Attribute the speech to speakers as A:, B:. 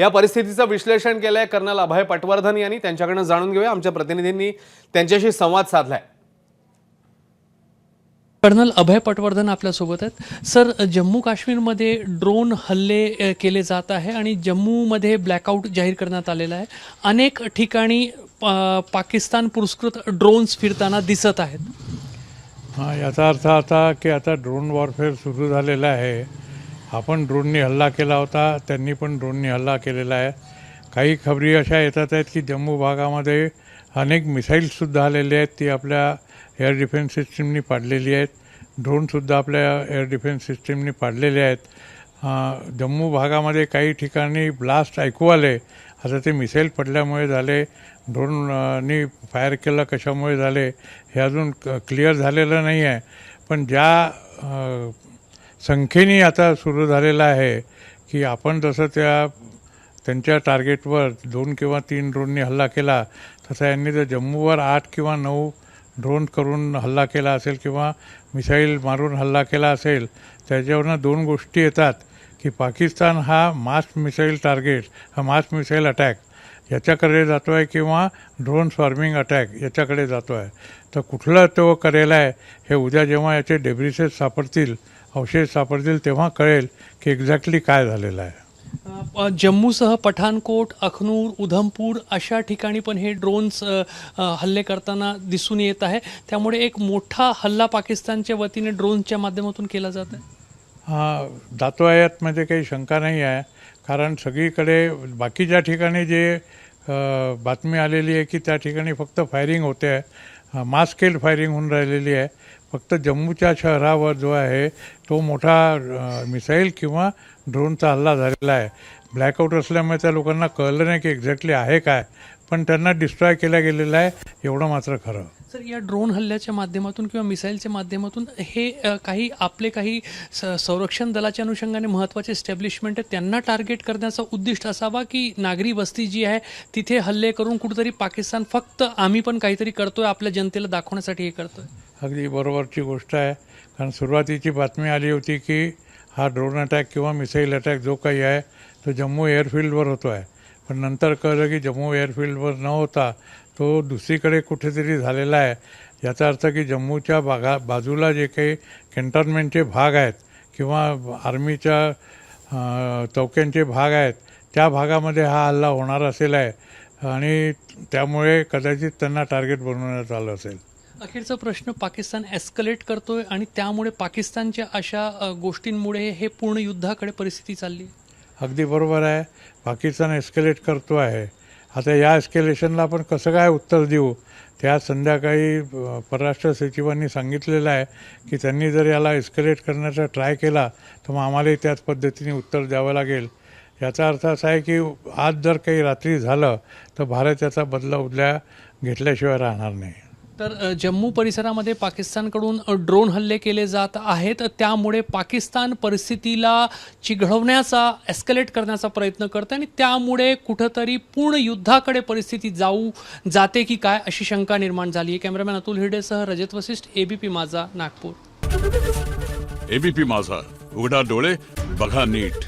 A: या परिस्थितीचं विश्लेषण केलंय कर्नल अभय पटवर्धन यांनी. त्यांच्याकडनं जाणून घेऊया. आमच्या प्रतिनिधींनी त्यांच्याशी संवाद साधलाय.
B: कर्नल अभय पटवर्धन आपल्यासोबत आहेत. सर जम्मू काश्मीरमध्ये ड्रोन हल्ले केले जात आहे आणि जम्मूमध्ये ब्लॅकआउट जाहीर करण्यात आलेला आहे. अनेक ठिकाणी पाकिस्तान पुरस्कृत ड्रोन्स फिरताना दिसत आहेत.
C: हां याचा अर्थ आता की आता ड्रोन वॉरफेअर सुरू झालेला आहे. आपण ड्रोननी हल्ला केला होता त्यांनी पण ड्रोननी हल्ला केलेला आहे. काही खबरी अशा येतात आहेत की जम्मू भागामध्ये अनेक मिसाईल्ससुद्धा आलेले आहेत ती आपल्या एअर डिफेन्स सिस्टीमनी पाडलेली आहेत. ड्रोनसुद्धा आपल्या एअर डिफेन्स सिस्टीमनी पाडलेले आहेत. जम्मू भागामध्ये काही ठिकाणी ब्लास्ट ऐकू आले आता ते मिसाईल पडल्यामुळे झाले. ड्रोननी फायर केलं कशामुळे झाले हे अजून क्लिअर झालेलं नाही आहे पण ज्या संख्येने आता सुरू झालेला आहे की आपण जसं त्या त्यांच्या टार्गेटवर दोन किंवा तीन ड्रोननी हल्ला केला तसा यांनी जर जम्मूवर आठ किंवा नऊ ड्रोन करून हल्ला केला असेल किंवा मिसाईल मारून हल्ला केला असेल त्याच्यावरनं दोन गोष्टी येतात की पाकिस्तान हा मास मिसाईल टार्गेट हा मास मिसाईल अटॅक याच्याकडे जातो आहे किंवा ड्रोन स्वार्मिंग अटॅक याच्याकडे जातो आहे तर कुठला तो करेला आहे हे उद्या जेव्हा याचे डेब्रिसेस सापडतील अवशेष सापडतील तेव्हा कळेल की एक्झॅक्टली काय झालेलं आहे.
B: जम्मूसह पठाणकोट अखनूर उधमपूर अशा ठिकाणी पण हे ड्रोन्स हल्ले करताना दिसून येत आहे. त्यामुळे एक मोठा हल्ला पाकिस्तानच्या वतीने ड्रोनच्या माध्यमातून केला जात आहे.
C: जातो आयात यातमध्ये काही शंका नाही आहे. कारण सगळीकडे बाकीच्या ठिकाणी जे बातमी आलेली आहे की त्या ठिकाणी फक्त फायरिंग होते आहे. मास स्केल फायरिंग होऊन राहिलेली आहे. फक्त जम्मूच्या शहरावर जो आहे तो मोठा मिसाईल किंवा ड्रोनचा हल्ला झालेला आहे. ब्लॅकआउट असल्यामुळे त्या लोकांना कळलं नाही की एक्झॅक्टली आहे काय. पण त्यांना डिस्ट्रॉय केला गेलेला आहे एवढं मात्र खरं.
B: सर या ड्रोन हल्ल्याच्या माध्यमातून किंवा मिसाईलच्या माध्यमातून हे अ, काही आपले काही स- संरक्षण दलाच्या अनुषंगाने महत्त्वाचे एस्टॅब्लिशमेंट आहे त्यांना टार्गेट करण्याचा उद्दिष्ट असावा की नागरी वस्ती जी आहे तिथे हल्ले करून कुठेतरी पाकिस्तान फक्त आम्ही पण काहीतरी करतोय आपल्या जनतेला दाखवण्यासाठी हे करतोय?
C: अगदी बरोबरची गोष्ट आहे. कारण सुरुवातीची बातमी आली होती की हा ड्रोन अटॅक किंवा मिसाईल अटॅक जो काही आहे तो जम्मू एअरफील्डवर होतो आहे पण नंतर कळलं की जम्मू एअरफील्डवर न होता तो दुसरीकडे कुठेतरी झालेला आहे. याचा अर्थ की जम्मूच्या भागा बाजूला जे काही कॅन्टॉनमेंटचे भाग आहेत किंवा आर्मीच्या चौक्यांचे भाग आहेत त्या भागामध्ये हा हल्ला होणार असेल आहे. आणि त्यामुळे कदाचित त्यांना टार्गेट बनवण्यात आलं असेल.
B: अखेरचा प्रश्न पाकिस्तान एस्कलेट करतोय आणि त्यामुळे पाकिस्तानच्या अशा गोष्टींमुळे हे पूर्ण युद्धाकडे परिस्थिती चालली
C: अगदी बरोबर आहे. पाकिस्तान एस्केलेट करतो आहे. आता या एस्केलेशनला आपण कसं काय उत्तर देऊ? त्या संध्याकाळी परराष्ट्र सचिवांनी सांगितलेलं आहे की त्यांनी जर याला एस्केलेट करण्याचा ट्राय केला तर मग आम्हालाही त्याच पद्धतीने उत्तर द्यावं लागेल. याचा अर्थ असा आहे की आज जर काही रात्री झालं तर भारत याचा बदला उद्या घेतल्याशिवाय राहणार नाही.
B: तर जम्मू परिसरामध्ये पाकिस्तानकडून ड्रोन हल्ले केले जात आहेत. त्यामुळे पाकिस्तान परिस्थितीला चिघळवण्याचा एस्कलेट करण्याचा प्रयत्न करते आणि त्यामुळे कुठंतरी पूर्ण युद्धाकडे परिस्थिती जाऊ जाते की काय अशी शंका निर्माण झाली. आहे कॅमेरामॅन अतुल हिरडेसह रजत वसिष्ठ एबीपी माझा नागपूर.
D: एबीपी माझा. उघडा डोळे बघा नीट.